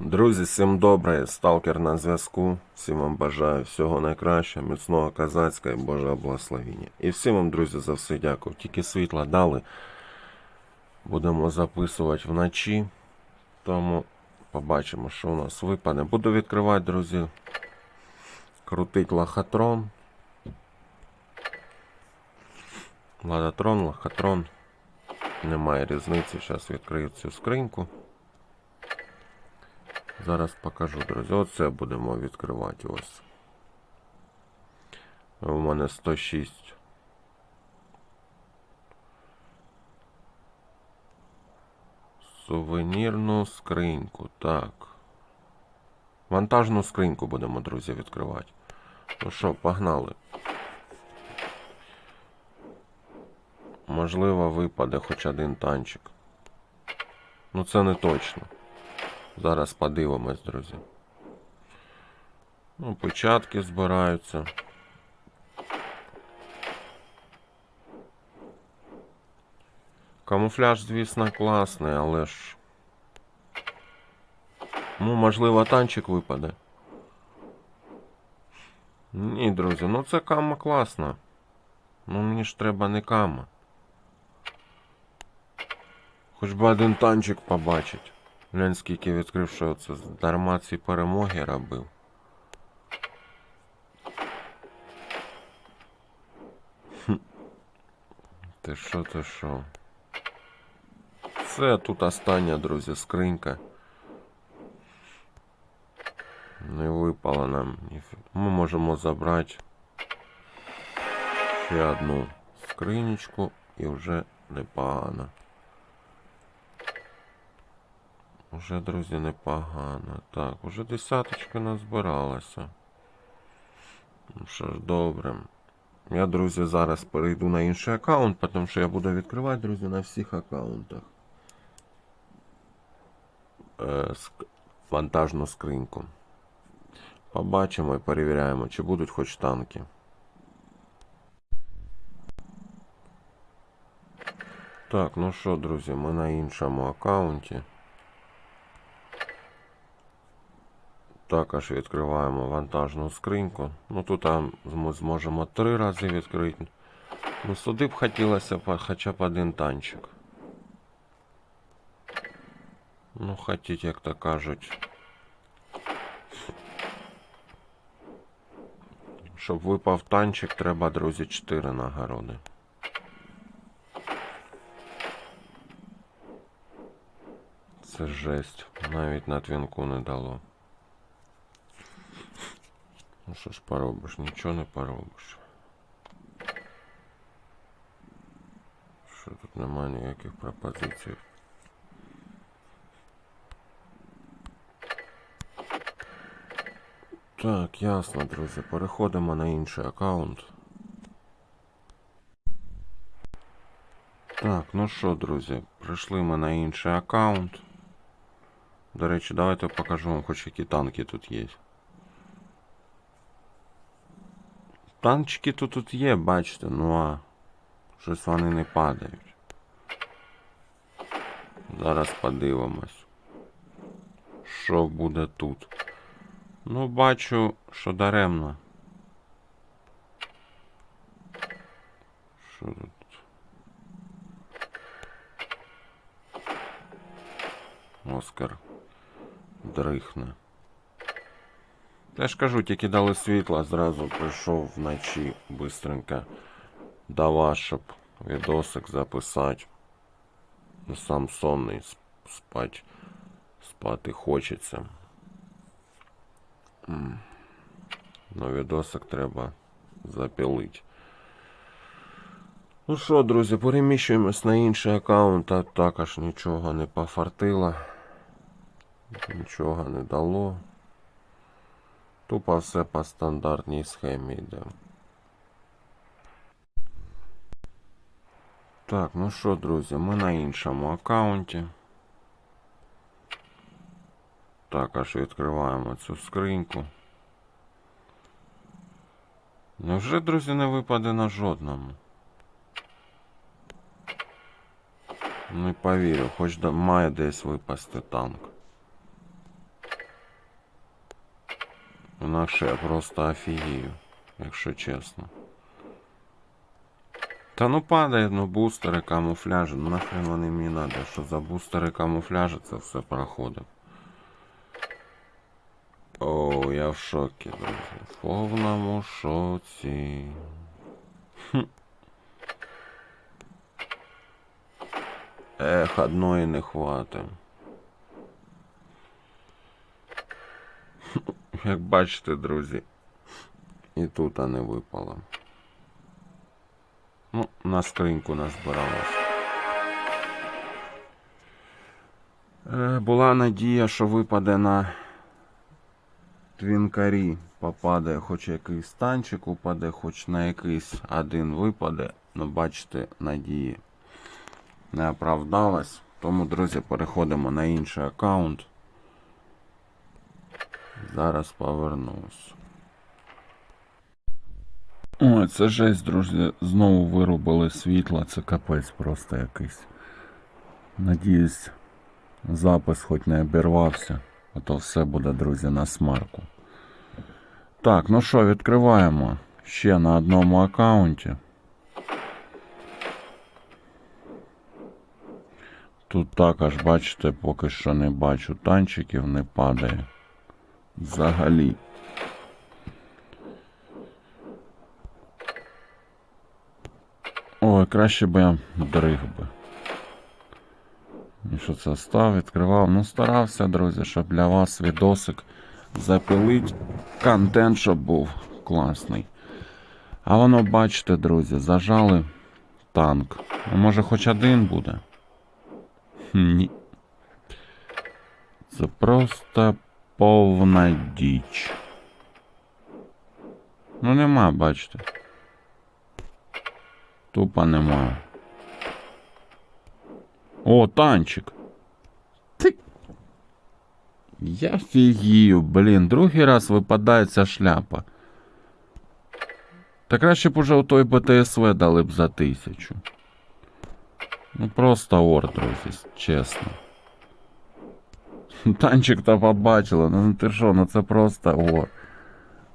Друзі, всім добре, сталкер на зв'язку. Всім вам бажаю всього найкращого, міцного козацького і Божого благословення. І всім вам, друзі, за все дякую. Тільки світла дали. Будемо записувати вночі. Тому побачимо, що у нас випаде. Буду відкривати, друзі. Крутить лохотрон. Ладотрон, лохотрон. Немає різниці. Зараз відкрию цю скриньку. Зараз покажу, друзі. Оце будемо відкривати ось. У мене 106. Сувенірну скриньку. Так. Вантажну скриньку будемо, друзі, відкривати. Ну що, погнали. Можливо, випаде хоч один танчик. Ну це не точно. Зараз подивимось, друзі. Ну, початки збираються. Камуфляж, звісно, класний, але ж. Ну, можливо, танчик випаде. Ні, друзі, ну це кама класна. Ну мені ж треба не кама. Хоч би один танчик побачить. Глянь, скільки відкрив, що це дарма ці перемоги робив. Ти що, ти що? Це тут остання, друзі, скринька. Не випала нам. Ми можемо забрати ще одну скринічку і вже непогано. Уже, друзі, непогано. Так, уже десяточка назбиралася. Ну що ж, добре. Я, друзі, зараз перейду на інший аккаунт, тому що я буду відкривати, друзі, на всіх аккаунтах. Е, ск- вантажну скриньку. Побачимо і перевіряємо, чи будуть хоч танки. Так, ну що, друзі, ми на іншому аккаунті. Також відкриваємо вантажну скриньку. Ну тут ми зможемо три рази відкрити. Ну сюди б хотілося хоча б один танчик. Ну, хотіть, як то кажуть. Щоб випав танчик, треба, друзі, 4 нагороди. Це жесть. Навіть на твінку не дало. Що ж поробиш, нічого не поробиш. Що тут немає ніяких пропозицій. Так, ясно, друзі. Переходимо на інший аккаунт. Так, ну що, друзі, прийшли ми на інший аккаунт. До речі, давайте покажу вам хоч які танки тут є. Танчики тут тут є, бачите, ну а щось вони не падають. Зараз подивимось. Що буде тут? Ну, бачу, що даремно. Що тут? Оскар дрихне. Я ж кажу, тільки дали світла, зразу прийшов вночі бистренько до вас, щоб відосик записати. Ну, Сам сонний спать. Спати хочеться. М. Ну, відосик треба запілити. Ну що, друзі, переміщуємось на інший аккаунт, а також нічого не пофартило. Нічого не дало. Тупо все по стандартній схемі йде. Так, ну що, друзі, ми на іншому аккаунті. Також відкриваємо цю скриньку. Невже, друзі, не випаде на жодному? Не повірю, хоч має десь випасти танк. Інакше я просто офігію, якщо чесно. Та ну падає, ну бустери камуфляжі, ну нахрен вони мені надо, що за бустери камуфляжі це все проходив. О, я в шокі, друзі. В повному шоці. Хм. Ех, одної не хватить. Як бачите, друзі, і тут не випало. Ну, на скриньку назбиралось. Е, була надія, що випаде на твінкарі. Попаде хоч якийсь танчик, упаде, хоч на якийсь один випаде. Ну, бачите, надії не оправдалась. Тому, друзі, переходимо на інший аккаунт. Зараз повернусь. Ой, це жесть, друзі. Знову вирубили світло, це капець просто якийсь. Надіюсь, запис хоч не обірвався, а то все буде, друзі, на смарку. Так, ну що, відкриваємо ще на одному аккаунті. Тут також, бачите, поки що не бачу танчиків, не падає. Взагалі. Ой, краще би я дриг би. І що це став, відкривав. Ну, старався, друзі, щоб для вас відосик запилить. Контент, щоб був класний. А воно, бачите, друзі, зажали танк. А може хоч один буде? Ні. Це просто повна діч. Ну нема, бачите. Тупо нема. О, танчик. Ти. Я фігію, блін, другий раз випадає ця шляпа. Та краще б уже у той БТСВ дали б за тисячу. Ну просто ор, друзі, чесно. Танчик то побачила, ну ти що, ну це просто ор.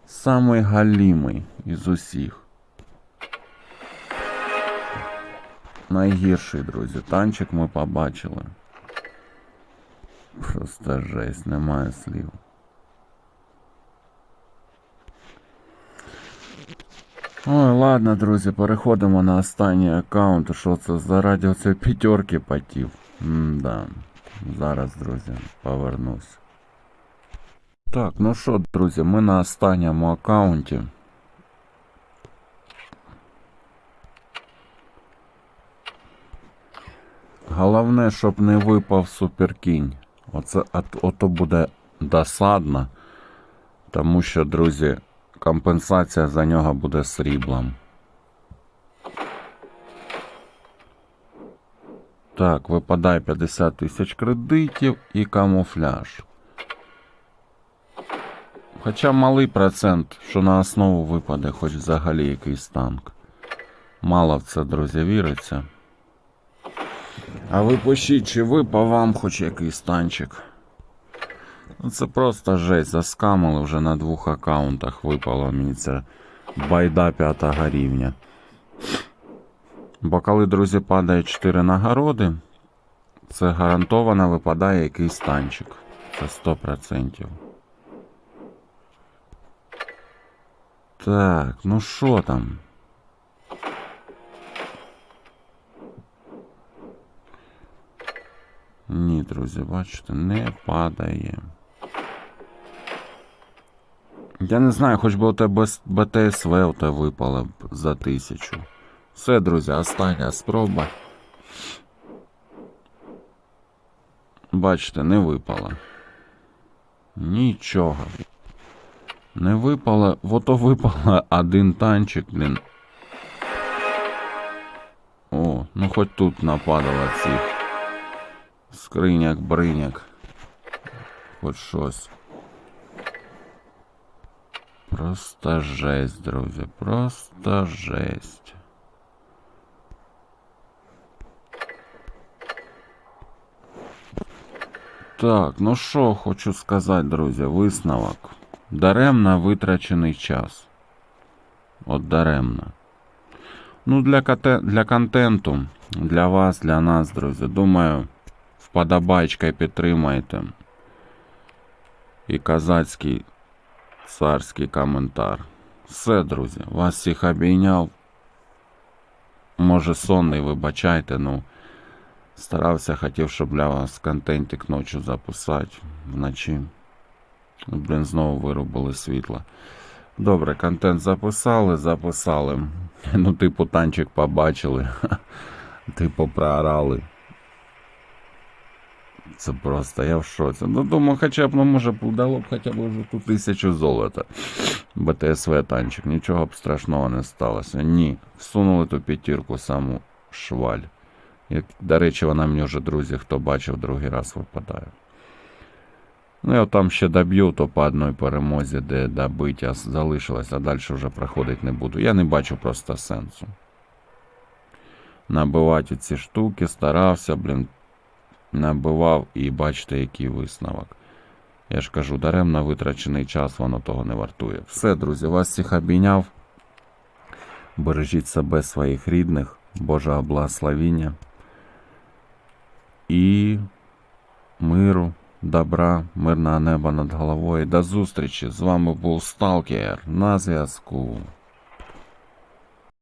Самий галімий із усіх. Найгірший, друзі. Танчик ми побачили. Просто жесть, немає слів. Ой, ладно, друзі, переходимо на останній аккаунт. Що це за радіо цієї п'ятерки потів? М-да. Зараз, друзі, повернусь. Так, ну що, друзі, ми на останньому аккаунті. Головне, щоб не випав суперкінь. Оце ото буде досадно, тому що, друзі, компенсація за нього буде сріблом. Так, випадає 50 тисяч кредитів і камуфляж. Хоча малий процент, що на основу випаде хоч взагалі якийсь танк. Мало в це, друзі, віриться. А ви пишіть, чи випав вам хоч якийсь танчик. Ну, Це просто жесть. Заскамили вже на двох аккаунтах випало мені це байда п'ятого рівня. Бо коли, друзі, падає 4 нагороди, це гарантовано випадає якийсь танчик. Це 100%. Так, ну що там? Ні, друзі, бачите, не падає. Я не знаю, хоч би у тебе БТСВ у тебе випало б за тисячу. Все, друзі, остання спроба. Бачите, не випало. Нічого. Не випало, ото випало один танчик, блін. О, ну хоч тут нападало цих скриняк, бриняк. Хоч щось. Просто жесть, друзі. Просто жесть. Так, ну що хочу сказати, друзі, висновок. Даремно витрачений час. От даремно. Ну, для, для контенту, для вас, для нас, друзі. Думаю, вподобайка підтримайте. І козацький царський коментар. Все, друзі, вас всіх обійняв. Може, сонний, вибачайте, ну. Старався, хотів, щоб для вас контентик ночі записати вночі. Блін, знову вирубили світло. Добре, контент записали, записали. Ну, типу, танчик побачили. Типу, проорали. Це просто, я в шоці. Ну, думаю, хоча б, ну, може, дало б хоча б вже ту тисячу золота. БТСВ танчик, нічого б страшного не сталося. Ні. Всунули ту п'ятірку саму шваль. Як, до речі, вона мені вже, друзі, хто бачив, другий раз випадає. Ну, я там ще доб'ю, то по одній перемозі, де добиття залишилось, а далі вже проходити не буду. Я не бачу просто сенсу. Набивати ці штуки, старався, блін, набивав і бачите, який висновок. Я ж кажу, даремно витрачений час, воно того не вартує. Все, друзі, вас всіх обійняв. Бережіть себе, своїх рідних, Божого благословіння і миру, добра, мирного неба над головою. До зустрічі! З вами був Сталкер на зв'язку.